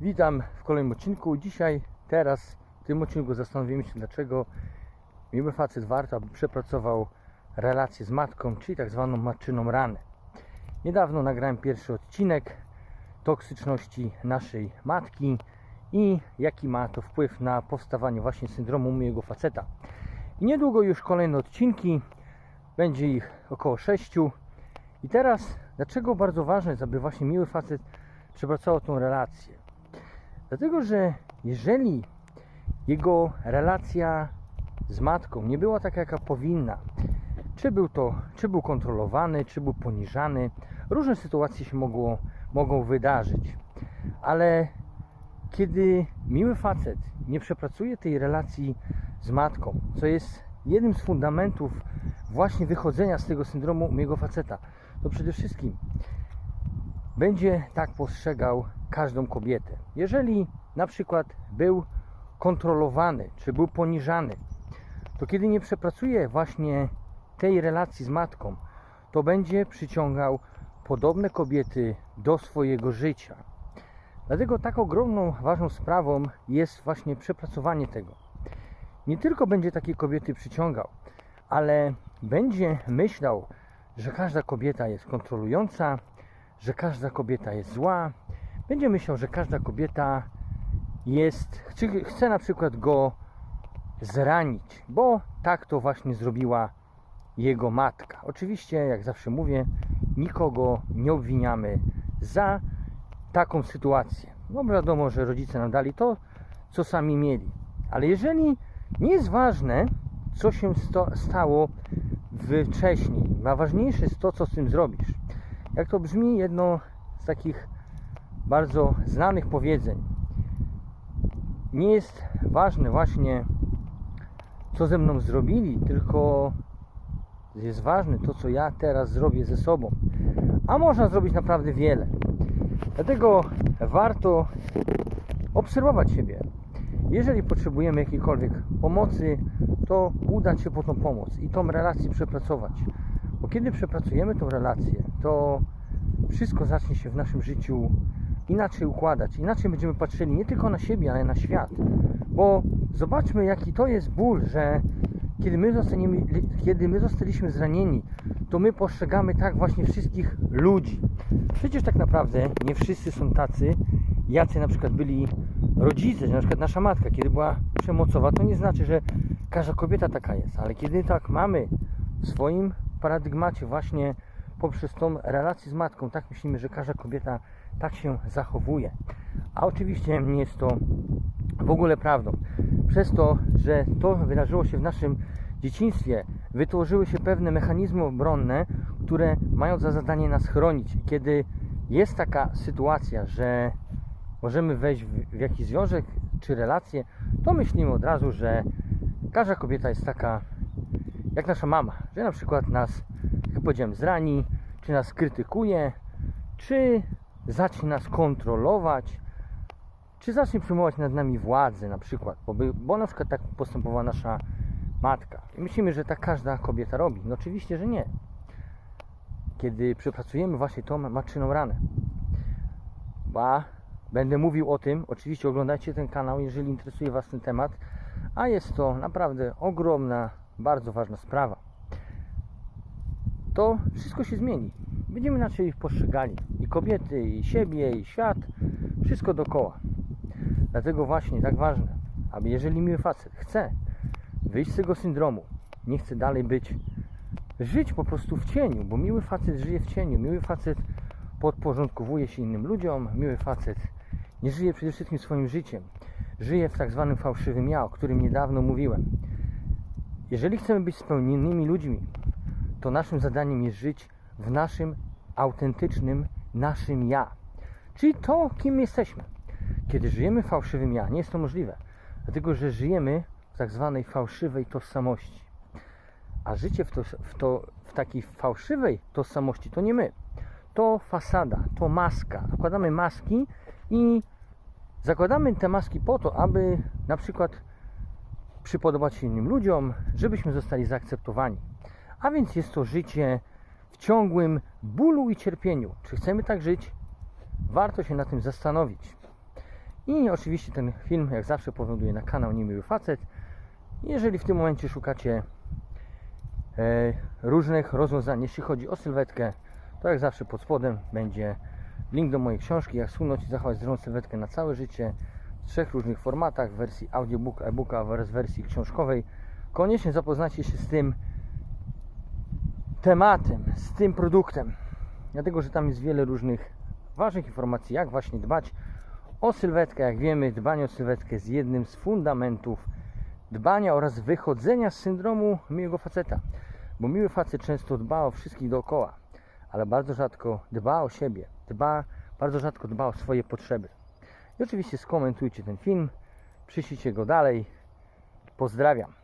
Witam w kolejnym odcinku. Dzisiaj, teraz, w tym odcinku zastanowimy się, dlaczego miły facet warto, aby przepracował relację z matką, czyli tak zwaną matczyną ranę. Niedawno nagrałem pierwszy odcinek toksyczności naszej matki i jaki ma to wpływ na powstawanie właśnie syndromu miłego faceta. I niedługo już kolejne odcinki, będzie ich około 6. I teraz, dlaczego bardzo ważne jest, aby właśnie miły facet przepracował tą relację? Dlatego, że jeżeli jego relacja z matką nie była taka, jaka powinna, czy był to, czy był kontrolowany, czy był poniżany, różne sytuacje się mogło, mogą wydarzyć, ale kiedy miły facet nie przepracuje tej relacji z matką, co jest jednym z fundamentów właśnie wychodzenia z tego syndromu miłego faceta, to przede wszystkim będzie tak postrzegał każdą kobietę. Jeżeli na przykład był kontrolowany, czy był poniżany, to kiedy nie przepracuje właśnie tej relacji z matką, to będzie przyciągał podobne kobiety do swojego życia. Dlatego tak ogromną, ważną sprawą jest właśnie przepracowanie tego. Nie tylko będzie takie kobiety przyciągał, ale będzie myślał, że każda kobieta jest kontrolująca, że każda kobieta jest zła. Będzie myślał, że każda kobieta jest, chce, chce na przykład go zranić, bo tak to właśnie zrobiła jego matka. Oczywiście, jak zawsze mówię, nikogo nie obwiniamy za taką sytuację. No wiadomo, że rodzice nam dali to, co sami mieli. Ale jeżeli nie jest ważne, co się stało wcześniej, najważniejsze jest to, co z tym zrobisz. Jak to brzmi jedno z takich bardzo znanych powiedzeń. Nie jest ważne właśnie, co ze mną zrobili, tylko jest ważne to, co ja teraz zrobię ze sobą. A można zrobić naprawdę wiele. Dlatego warto obserwować siebie. Jeżeli potrzebujemy jakiejkolwiek pomocy, to udać się po tą pomoc i tą relację przepracować. Bo kiedy przepracujemy tą relację, to wszystko zacznie się w naszym życiu inaczej układać. Inaczej będziemy patrzyli nie tylko na siebie, ale na świat. Bo zobaczmy, jaki to jest ból, że kiedy my, kiedy my zostaliśmy zranieni, to my postrzegamy tak właśnie wszystkich ludzi. Przecież tak naprawdę nie wszyscy są tacy, jacy na przykład byli rodzice, na przykład nasza matka, kiedy była przemocowa, to nie znaczy, że każda kobieta taka jest, ale kiedy tak mamy w swoim paradygmacie właśnie poprzez tą relację z matką, tak myślimy, że każda kobieta tak się zachowuje. A oczywiście nie jest to w ogóle prawdą. Przez to, że to wydarzyło się w naszym dzieciństwie, wytworzyły się pewne mechanizmy obronne, które mają za zadanie nas chronić. Kiedy jest taka sytuacja, że możemy wejść w jakiś związek czy relację, to myślimy od razu, że każda kobieta jest taka jak nasza mama, że na przykład nas, jak powiedziałem, zrani, czy nas krytykuje, czy zacznie nas kontrolować, czy zacznie przyjmować nad nami władzę na przykład, bo, by, bo na przykład tak postępowała nasza matka. I myślimy, że tak każda kobieta robi. No oczywiście, że nie. Kiedy przepracujemy właśnie tą matczyną ranę. Ba, będę mówił o tym, oczywiście oglądajcie ten kanał, jeżeli interesuje Was ten temat, a jest to naprawdę ogromna, bardzo ważna sprawa. To wszystko się zmieni. Będziemy inaczej postrzegali. I kobiety, i siebie, i świat. Wszystko dookoła. Dlatego właśnie tak ważne, aby jeżeli miły facet chce wyjść z tego syndromu, nie chce dalej być, żyć po prostu w cieniu, bo miły facet żyje w cieniu, miły facet podporządkowuje się innym ludziom, miły facet nie żyje przede wszystkim swoim życiem, żyje w tak zwanym fałszywym ja, o którym niedawno mówiłem. Jeżeli chcemy być spełnionymi ludźmi, to naszym zadaniem jest żyć w naszym autentycznym, naszym ja. Czyli to, kim jesteśmy. Kiedy żyjemy fałszywym ja, nie jest to możliwe, dlatego że żyjemy w tak zwanej fałszywej tożsamości. A życie w, to, w, to, w takiej fałszywej tożsamości to nie my. To fasada, to maska. Zakładamy maski i zakładamy te maski po to, aby na przykład przypodobać się innym ludziom, żebyśmy zostali zaakceptowani. A więc jest to życie w ciągłym bólu i cierpieniu. Czy chcemy tak żyć? Warto się na tym zastanowić. I oczywiście ten film, jak zawsze, powoduje na kanał Niemiły Facet. Jeżeli w tym momencie szukacie e, różnych rozwiązań, jeśli chodzi o sylwetkę, to jak zawsze pod spodem będzie link do mojej książki, jak schudnąć i zachować zdrową sylwetkę na całe życie trzech różnych formatach, w wersji audiobook, e-booka oraz wersji książkowej. Koniecznie zapoznajcie się z tym tematem, z tym produktem, dlatego że tam jest wiele różnych ważnych informacji, jak właśnie dbać o sylwetkę. Jak wiemy, dbanie o sylwetkę jest jednym z fundamentów dbania oraz wychodzenia z syndromu miłego faceta. Bo miły facet często dba o wszystkich dookoła, ale bardzo rzadko dba o siebie, dba, bardzo rzadko dba o swoje potrzeby. I oczywiście skomentujcie ten film, przyślijcie go dalej. Pozdrawiam.